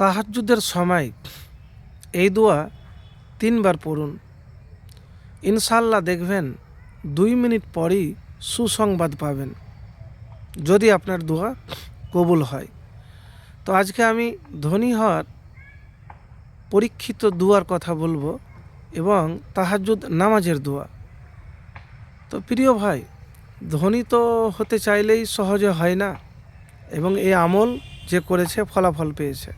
তাহাজ্জুদের সময় এই দোয়া তিনবার পড়ুন। ইনশাল্লাহ দেখবেন দুই মিনিট পরই সুসংবাদ পাবেন, যদি আপনার দোয়া কবুল হয়। তো আজকে আমি ধনী হওয়ার পরীক্ষিত দুয়ার কথা বলব এবং তাহাজ্জুদ নামাজের দোয়া। তো প্রিয় ভাই, ধনী তো হতে চাইলেই সহজে হয় না এবং এই আমল যে করেছে ফলাফল পেয়েছে।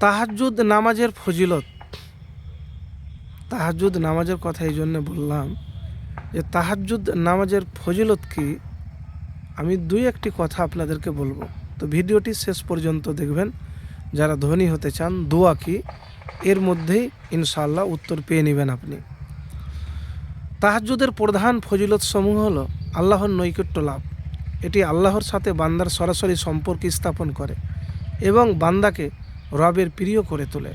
তাহাজ্জুদ নামাজের ফজিলত। তাহাজ্জুদ নামাজের কথা এই জন্য বললাম যে, তাহাজ্জুদ নামাজের ফজিলত কি? আমি দুই একটি কথা আপনাদেরকে বলব। তো ভিডিওটি শেষ পর্যন্ত দেখবেন। যারা ধনী হতে চান, দোয়া কি? এর মধ্যেই ইনশাল্লাহ উত্তর পেয়ে নেবেন আপনি। তাহাজ্জুদের প্রধান ফজিলত সমূহ হলো আল্লাহর নৈকট্য লাভ। এটি আল্লাহর সাথে বান্দার সরাসরি সম্পর্ক স্থাপন করে এবং বান্দাকে রবের প্রিয় করে তোলে।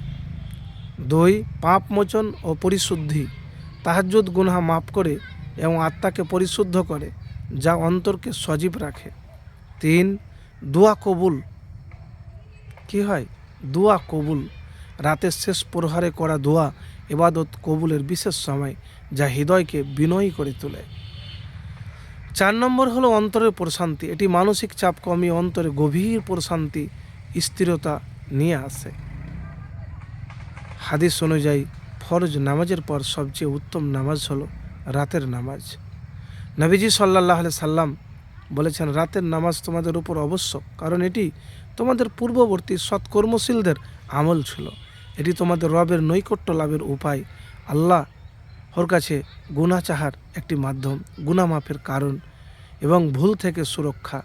দুই পাপ মোচন ও পরিশুদ্ধি। তাহাজুদ গুনহা মাফ করে এবং আত্মাকে পরিশুদ্ধ করে, যা অন্তরকে সজীব রাখে। তিন, দোয়া কবুল। কি হয়? দোয়া কবুল। রাতের শেষ প্রহারে করা দোয়া এবাদত কবুলের বিশেষ সময়, যা হৃদয়কে বিনয়ী করে তোলে। চার নম্বর হলো অন্তরের প্রশান্তি। এটি মানসিক চাপ কমিয়ে অন্তরে গভীর প্রশান্তি, স্থিরতা নিয়ে আসে। হাদিস অনুযায়ী, ফরজ নামাজের পর সবচেয়ে উত্তম নামাজ হলো রাতের নামাজ। নবীজি সাল্লাহ সাল্লাম বলেছেন, রাতের নামাজ তোমাদের উপর আবশ্যক, কারণ এটি তোমাদের পূর্ববর্তী সৎকর্মশীলদের আমল ছিল। এটি তোমাদের রবের নৈকট্য লাভের উপায়। আল্লাহ ওর কাছে গুণা চাহার একটি মাধ্যম গুণা মাপের কারণ এবং ভুল থেকে সুরক্ষা।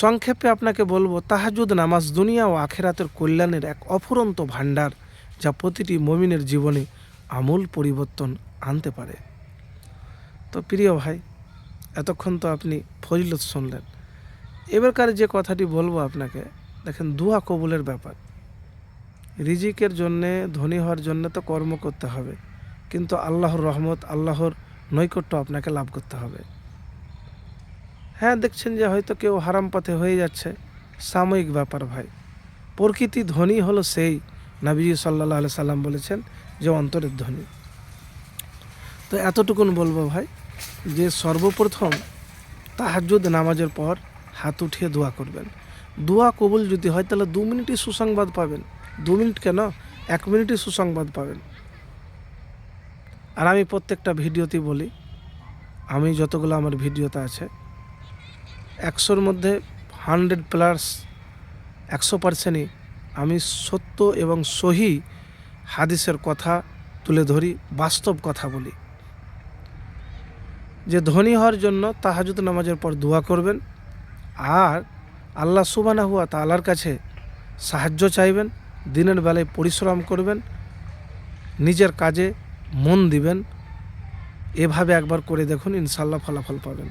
সংক্ষেপে আপনাকে বলব, তাহাজুদ নামাজ দুনিয়া ও আখেরাতের কল্যাণের এক অফুরন্ত ভাণ্ডার যা প্রতিটি মমিনের জীবনে আমূল পরিবর্তন আনতে পারে। তো প্রিয় ভাই, এতক্ষণ তো আপনি ফজিলত শুনলেন। এবারকার যে কথাটি বলব আপনাকে, দেখেন দুয়া কবুলের ব্যাপার। রিজিকের জন্যে, ধনী হওয়ার জন্য তো কর্ম করতে হবে, কিন্তু আল্লাহর রহমত, আল্লাহর নৈকট্য আপনাকে লাভ করতে হবে। হ্যাঁ দেখছেন যে হয়তো কেউ হারাম পথে হয়ে যাচ্ছে। সাময়িক ব্যাপার ভাই। প্রকৃতি ধনী হলো সেই, নাবিজি সাল্লাহ আলি সাল্লাম বলেছেন যে অন্তরের ধনী। তো এতটুকুন বলব ভাই যে সর্বপ্রথম তাহাজ্জুদ নামাজের পর হাত উঠিয়ে দোয়া করবেন। দোয়া কবুল যদি হয় তাহলে দু মিনিটই সুসংবাদ পাবেন। দু মিনিট কেন? এক মিনিটই সুসংবাদ পাবেন। আর আমি প্রত্যেকটা ভিডিওতেই বলি, আমি যতগুলো আমার ভিডিওতে আছে একশোর মধ্যে হান্ড্রেড প্লাস একশো পার্সেন্টই আমি সত্য এবং সহি হাদিসের কথা তুলে ধরি, বাস্তব কথা বলি। যে ধনী হওয়ার জন্য তাহাজুদ নামাজের পর দোয়া করবেন, আর আল্লাহ সুবানা হুয়া তালার কাছে সাহায্য চাইবেন, দিনের বেলায় পরিশ্রম করবেন, নিজের কাজে মন দিবেন, এভাবে একবার করে দেখুন ইনশাল্লাহ ফলাফল পাবেন।